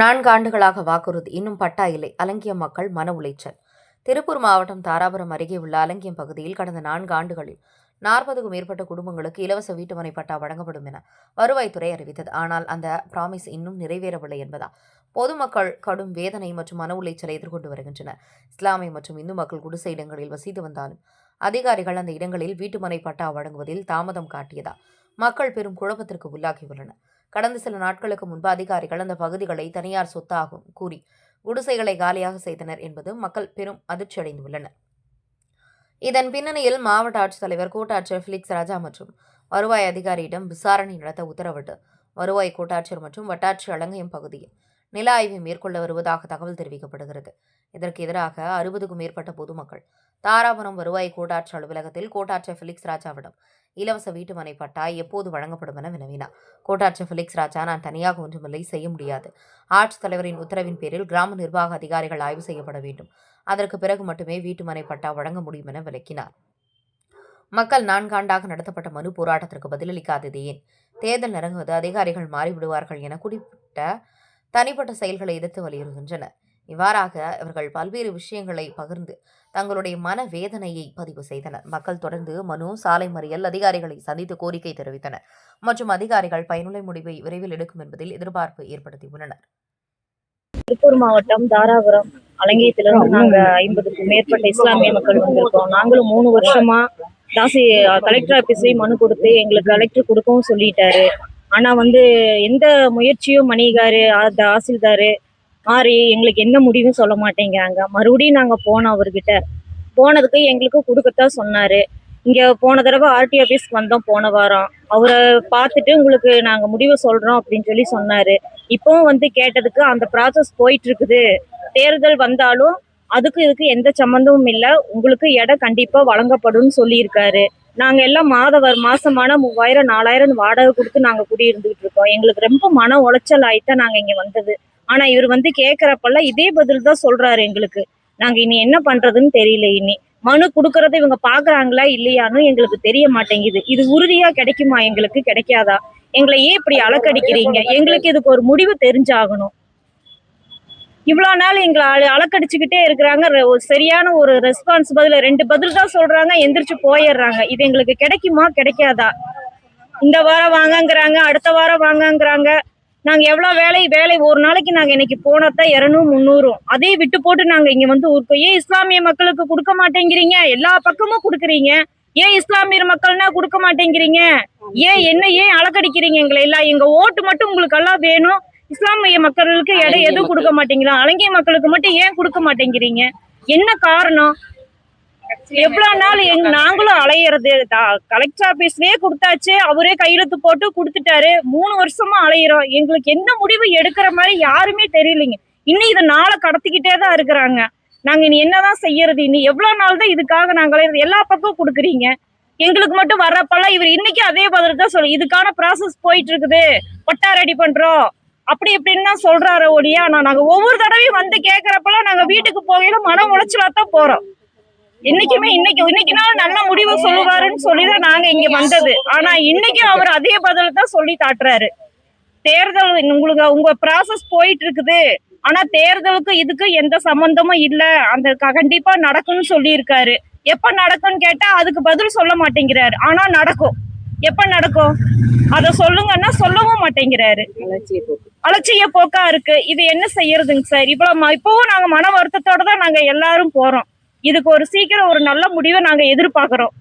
நான்கு ஆண்டுகளாக வாக்குறுதி இன்னும் பட்டா இல்லை. அலங்கியம் மக்கள் மன உளைச்சல். திருப்பூர் மாவட்டம் தாராபுரம் அருகே உள்ள அலங்கியம் பகுதியில் கடந்த நான்கு ஆண்டுகளில் நாற்பதுக்கும் மேற்பட்ட குடும்பங்களுக்கு இலவச வீட்டுமனை பட்டா வழங்கப்படும் என வருவாய்த்துறை அறிவித்தது. ஆனால் அந்த பிராமிஸ் இன்னும் நிறைவேறவில்லை என்பதால் பொதுமக்கள் கடும் வேதனை மற்றும் மன உளைச்சலை எதிர்கொண்டு வருகின்றனர். இஸ்லாமிய மற்றும் இந்து மக்கள் குடிசை இடங்களில் வசித்து வந்தாலும் அதிகாரிகள் அந்த இடங்களில் வீட்டுமனை பட்டா வழங்குவதில் தாமதம் காட்டியதால் மக்கள் பெரும் குழப்பத்திற்கு உள்ளாகியுள்ளனர். கடந்த சில நாட்களுக்கு முன்பு அதிகாரிகள் அந்த பகுதிகளை தனியார் சொத்தாகும் கூறி குடிசைகளை காலியாக செய்தனர் என்பது மக்கள் பெரும் அதிர்ச்சியடைந்துள்ளனர். இதன் பின்னணியில் மாவட்ட ஆட்சித்தலைவர் கோட்டாட்சியர் ஃபிலிக்ஸ் ராஜா மற்றும் வருவாய் அதிகாரியிடம் விசாரணை நடத்த உத்தரவிட்டு வருவாய் கோட்டாட்சியர் மற்றும் வட்டாட்சி அலங்கயம் பகுதியில் நில ஆய்வை மேற்கொள்ள வருவதாக தகவல் தெரிவிக்கப்படுகிறது. இதற்கு எதிராக அறுபதுக்கும் மேற்பட்ட பொதுமக்கள் தாராபுரம் வருவாய் கோட்டாட்சி அலுவலகத்தில் கோட்டாட்சியர் ஃபிலிக்ஸ் ராஜாவிடம் இலவச வீட்டுமனை பட்டா எப்போது வழங்கப்படும் என வினவினார் கோட்டாட்சியர் ஃபிலிக்ஸ் ராஜா நான் தனியாக ஒன்றுமில்லை செய்ய முடியாது. ஆட்சித்தலைவரின் உத்தரவின் பேரில் கிராம நிர்வாக அதிகாரிகள் ஆய்வு செய்யப்பட வேண்டும். அதற்கு பிறகு மட்டுமே வீட்டுமனை பட்டா வழங்க முடியும் என விளக்கினார். மக்கள் நான்காண்டாக நடத்தப்பட்ட மனு போராட்டத்திற்கு பதிலளிக்காதது ஏன்? தேர்தல் நெருங்குவது அதிகாரிகள் மாறிவிடுவார்கள் என குறிப்பிட்ட தனிப்பட்ட செயல்களை எதிர்த்து வலியுறுகின்றனர். இவ்வாறாக இவர்கள் பல்வேறு விஷயங்களை பகிர்ந்து தங்களுடைய மன வேதனையை பதிவு செய்தனர். மக்கள் தொடர்ந்து மனு சாலை மறியல் அதிகாரிகளை சந்தித்து கோரிக்கை தெரிவித்தனர் மற்றும் அதிகாரிகள் பயனுள்ள முடிவை விரைவில் எடுக்கும் என்பதில் எதிர்பார்ப்பு ஏற்படுத்தியுள்ளனர். திருப்பூர் மாவட்டம் தாராபுரம் அலங்கியத்திலிருந்து நாங்க ஐம்பதுக்கும் மேற்பட்ட இஸ்லாமிய மக்கள் வந்திருக்கோம். நாங்களும் மூணு வருஷமா தாசி கலெக்டர் ஆபீஸ்லயும் மனு கொடுத்து எங்களுக்கு கலெக்டர் கொடுக்கவும் சொல்லிட்டாரு. ஆனா வந்து எந்த முயற்சியும் மணிகாரு தாசில்தாரு மாறி எங்களுக்கு என்ன முடிவும் சொல்ல மாட்டேங்கிறாங்க. மறுபடியும் நாங்கள் போனோம் அவர்கிட்ட. போனதுக்கு எங்களுக்கு கொடுக்கத்தான் சொன்னாரு. இங்கே போன தடவை ஆர்டி ஆஃபீஸ்க்கு வந்தோம் போன வாரம். அவரை பார்த்துட்டு உங்களுக்கு நாங்கள் முடிவு சொல்கிறோம் அப்படின்னு சொல்லி சொன்னாரு. இப்போவும் வந்து கேட்டதுக்கு அந்த ப்ராசஸ் போயிட்டு இருக்குது தேர்தல் வந்தாலும் அதுக்கு இதுக்கு எந்த சம்மந்தமும் இல்லை. உங்களுக்கு இடம் கண்டிப்பாக வழங்கப்படும்னு சொல்லியிருக்காரு. நாங்கள் எல்லாம் மாத மாசமான மூவாயிரம் நாலாயிரம் வாடகை கொடுத்து நாங்கள் குடியிருந்துகிட்டு இருக்கோம். எங்களுக்கு ரொம்ப மன உளைச்சல் ஆயிட்டா நாங்கள் இங்கே வந்தது. ஆனா இவர் வந்து கேக்குறப்பெல்லாம் இதே பதில் தான் சொல்றாரு எங்களுக்கு. நாங்க இனி என்ன பண்றதுன்னு தெரியல இனி. மனு கொடுக்கறத இவங்க பாக்குறாங்களா இல்லையான்னு எங்களுக்கு தெரிய மாட்டேங்குது. இது உறுதியா கிடைக்குமா? எங்களுக்கு கிடைக்காதா? எங்களை ஏன் இப்படி அலக்கடிக்கிறீங்க? எங்களுக்கு இதுக்கு ஒரு முடிவு தெரிஞ்சாகணும். இவ்வளோ நாள் எங்களை அல- அலக்கடிச்சுக்கிட்டே இருக்கிறாங்க. ஒரு சரியான ஒரு ரெஸ்பான்ஸ் பதில் ரெண்டு பதில் தான் சொல்றாங்க. எந்திரிச்சு போயிடுறாங்க. இது எங்களுக்கு கிடைக்குமா? கிடைக்காதா? இந்த வாரம் வாங்கங்கிறாங்க அடுத்த வாரம் வாங்கங்கிறாங்க. நாங்க எவ்வளவு வேலை வேலை ஒரு நாளைக்கு நாங்க இன்னைக்கு போனதான் இரநூறு முந்நூறும் அதே விட்டு போட்டு நாங்க இங்க வந்து ஊருக்கு ஏன் இஸ்லாமிய மக்களுக்கு கொடுக்க மாட்டேங்கிறீங்க? எல்லா பக்கமும் கொடுக்குறீங்க. ஏன் இஸ்லாமிய மக்கள்னா கொடுக்க மாட்டேங்கிறீங்க? ஏன் என்ன ஏன் அலக்கடிக்கிறீங்க எங்களை எல்லாம்? எங்க ஓட்டு மட்டும் உங்களுக்கு எல்லாம் வேணும். இஸ்லாமிய மக்களுக்கு இடம் எதுவும் கொடுக்க மாட்டேங்கிறோம் அலங்கிய மக்களுக்கு மட்டும் ஏன் கொடுக்க மாட்டேங்கிறீங்க? என்ன காரணம்? எவ்வளவு நாள் எங்க நாங்களும் அலையிறது? கலெக்டர் ஆபீஸ்லயே கொடுத்தாச்சு. அவரே கையெழுத்து போட்டு கொடுத்துட்டாரு. மூணு வருஷமா அலையிறோம். எங்களுக்கு எந்த முடிவு எடுக்கிற மாதிரி யாருமே தெரியலைங்க. இன்னும் இதை நாளை கடத்திக்கிட்டே தான் இருக்கிறாங்க. நாங்க இனி என்னதான் செய்யறது? இனி எவ்வளவு நாள் தான் இதுக்காக நாங்க அலையிறது? எல்லா பக்கம் கொடுக்குறீங்க. எங்களுக்கு மட்டும் வர்றப்பெல்லாம் இவர் இன்னைக்கு அதே பதில் தான் சொல்லு இதுக்கான ப்ராசஸ் போயிட்டு இருக்குது. பட்டா ரெடி பண்றோம். அப்படி இப்படின்னு தான் சொல்றாரு ஒழியா ஆனா நாங்க ஒவ்வொரு தடவையும் வந்து கேக்குறப்பெல்லாம் நாங்க வீட்டுக்கு போகையில மன உளைச்சலா தான் போறோம். என்னைக்குமே இன்னைக்கு இன்னைக்கு நாள் நல்ல முடிவு சொல்லுவாருன்னு சொல்லிதான் நாங்க இங்க வந்தது. ஆனா இன்னைக்கும் அவர் அதே பதில் தான் சொல்லி காட்டுறாரு. தேர்தல் உங்களுக்கு உங்க ப்ராசஸ் போயிட்டு இருக்குது. ஆனா தேர்தலுக்கு இதுக்கு எந்த சம்பந்தமும் இல்ல. அந்த கண்டிப்பா நடக்கும்னு சொல்லியிருக்காரு. எப்ப நடக்கும்னு கேட்டா அதுக்கு பதில் சொல்ல மாட்டேங்கிறாரு. ஆனா நடக்கும். எப்ப நடக்கும்? அத சொல்லுங்கன்னா சொல்லவும் மாட்டேங்கிறாரு. அலட்சிய போக்கா. இருக்கு. இது என்ன செய்யறதுங்க சார்? இவ்வளவு இப்பவும் நாங்க மன வருத்தத்தோட தான் நாங்க எல்லாரும் போறோம். இதுக்கு ஒரு சீக்கிரம் ஒரு நல்ல முடிவை நாங்க எதிர்பார்க்கிறோம்.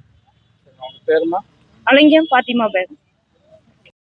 அலங்கியம் பாத்திமா பேகம்